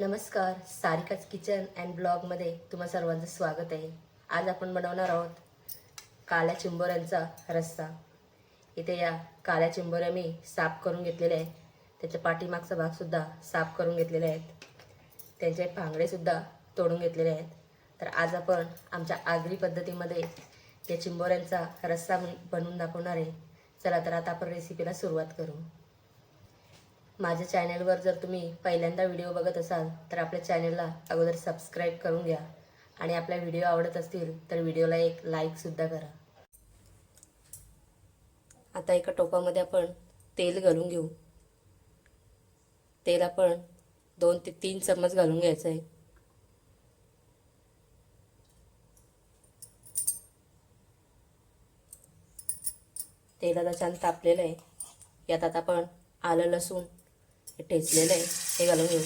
नमस्कार सारिकाच kitchen and ब्लॉगमध्ये तुम्हा सर्वांचं स्वागत आहे. आज आपण बनवणार आहोत काळ्या चिंबोऱ्यांचा रस्सा. इथे या काळ्या चिंबोऱ्या मी साफ करून घेतलेल्या आहेत. त्याच्या पाठीमागचा भागसुद्धा साफ करून घेतलेले आहेत. त्यांचे भांगडेसुद्धा तोडून घेतलेले आहेत. तर आज आपण आमच्या आगरी पद्धतीमध्ये या चिंबोऱ्यांचा रस्सा बनवून दाखवणार आहे. चला तर आता आपण रेसिपीला सुरुवात करू. माझ्या चॅनलवर जर तुम्ही पहिल्यांदा व्हिडिओ बघत असाल तर आपल्या चॅनलला अगोदर सबस्क्राईब करून घ्या. आणि आपल्या व्हिडिओ आवडत असतील तर व्हिडिओला एक लाईकसुद्धा करा. आता एका टोपामध्ये आपण तेल घालून घेऊ. तेल आपण दोन ते तीन चम्मच घालून घ्यायचं आहे. तेल आता छान तापलेलं आहे. यात आता आपण आलं लसूण हे ठेचलेलं आहे. हे घालून घेऊ.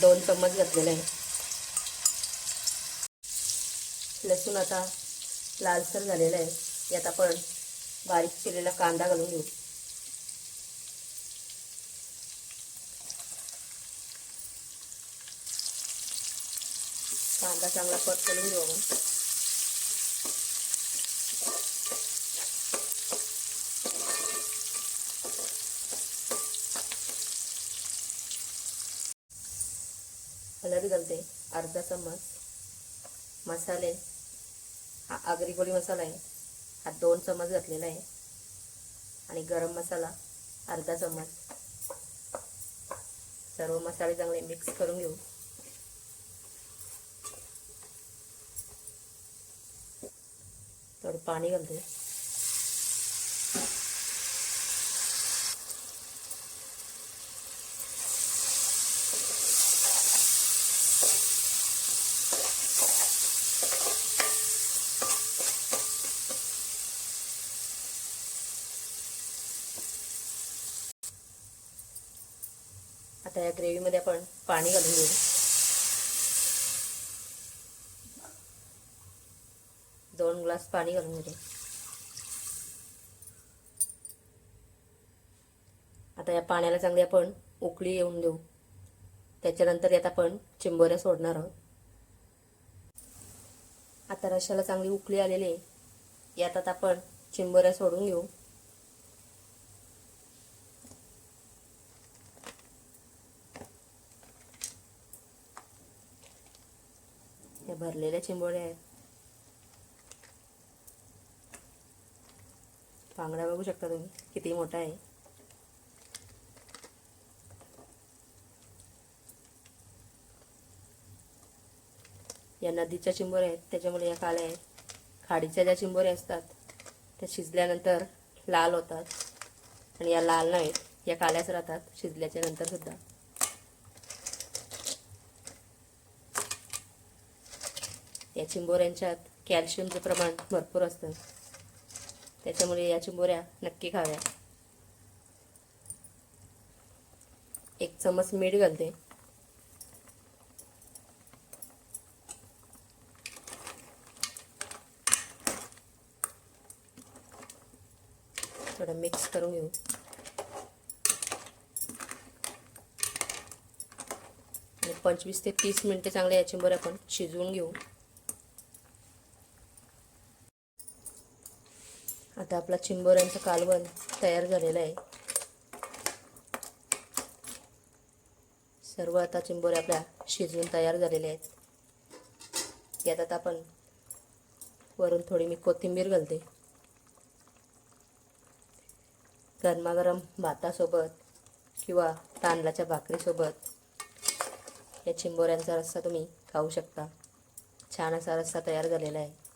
दोन चम्मच घातलेलं आहे. लसूण आता लालसर झालेलं आहे. यात आपण बारीक केलेला कांदा घालून घेऊ. कांदा चांगला कट करून घेऊ आपण. हळद घालते. अर्धा चम्मच मसाले. हा आगरी कोळी मसाला आहे. हा दोन चम्मच घातलेला आहे. आणि गरम मसाला अर्धा चम्मच. सर्व मसाले चांगले मिक्स करून घेऊ. थोडं पाणी घालते. आता या ग्रेव्हीमध्ये आपण पाणी घालून घेऊ. दोन ग्लास पाणी घालून घेते. आता या पाण्याला चांगली आपण उकळी येऊन देऊ. त्याच्यानंतर यात आपण चिंबोऱ्या सोडणार आहोत. आता रशाला चांगली उकळी आलेली आहे. यात आता आपण चिंबोऱ्या सोडून घेऊ. भरलेल्या चिंबोऱ्या आहेत. पांगड्या बघू शकता तुम्ही किती मोठा आहे. या नदीच्या चिंबोऱ्या आहेत त्याच्यामुळे या काळ्या आहेत. खाडीच्या ज्या चिंबोऱ्या असतात त्या शिजल्यानंतर लाल होतात. आणि या लाल नाहीत या काळ्याच राहतात शिजल्याच्या नंतर या चिंबोऱ्यांच्यात कॅल्शियमचं प्रमाण भरपूर असतं. त्याच्यामुळे या चिंबोऱ्या नक्की खाव्या. एक चमच मीठ घालते. थोडं मिक्स करून घेऊ. आणि पंचवीस ते तीस मिनिटं चांगले या चिंबोऱ्या आपण शिजवून घेऊ. आता आपला चिंबोऱ्यांचं कालवण तयार झालेलं आहे. सर्व आता चिंबोऱ्या आपल्या शिजवून तयार झालेल्या आहेत. यात आता आपण वरून थोडी मी कोथिंबीर घालते. गरमागरम भातासोबत किंवा तांदळाच्या भाकरीसोबत या चिंबोऱ्यांचा रस्सा तुम्ही खाऊ शकता. छान असा रस्सा तयार झालेला आहे.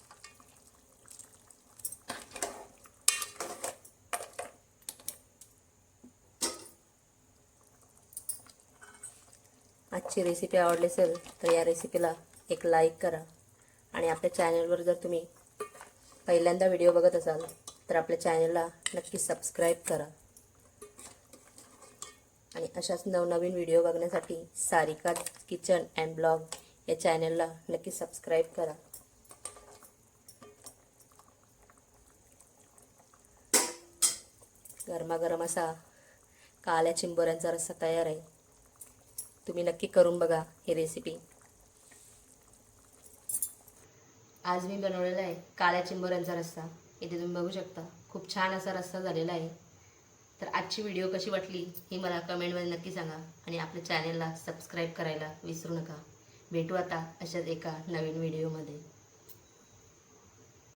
आजची रेसिपी आवडली असेल तर या रेसिपीला एक लाईक करा. आणि आपल्या चॅनलवर जर तुम्ही पहिल्यांदा व्हिडिओ बघत असाल तर आपल्या चॅनलला नक्की सबस्क्राईब करा. आणि अशाच नवनवीन व्हिडिओ बघण्यासाठी सारिका किचन अँड ब्लॉग या चॅनलला नक्की सबस्क्राईब करा. गरमागरम असा काळ्या चिंबोऱ्यांचा रस्सा तयार आहे. तुम्ही नक्की करून बघा ही रेसिपी आज मी बनवलेला आहे काळ्या चिंबोऱ्यांचा रस्सा. इथे तुम्ही बघू शकता. खूप छान असा रस्सा झालेला आहे. तर आजची व्हिडिओ कशी वाटली ही मला कमेंटमध्ये नक्की सांगा आणि आपल्या चॅनेलला सबस्क्राईब करायला विसरू नका. भेटू आता अशाच एका नवीन व्हिडिओमध्ये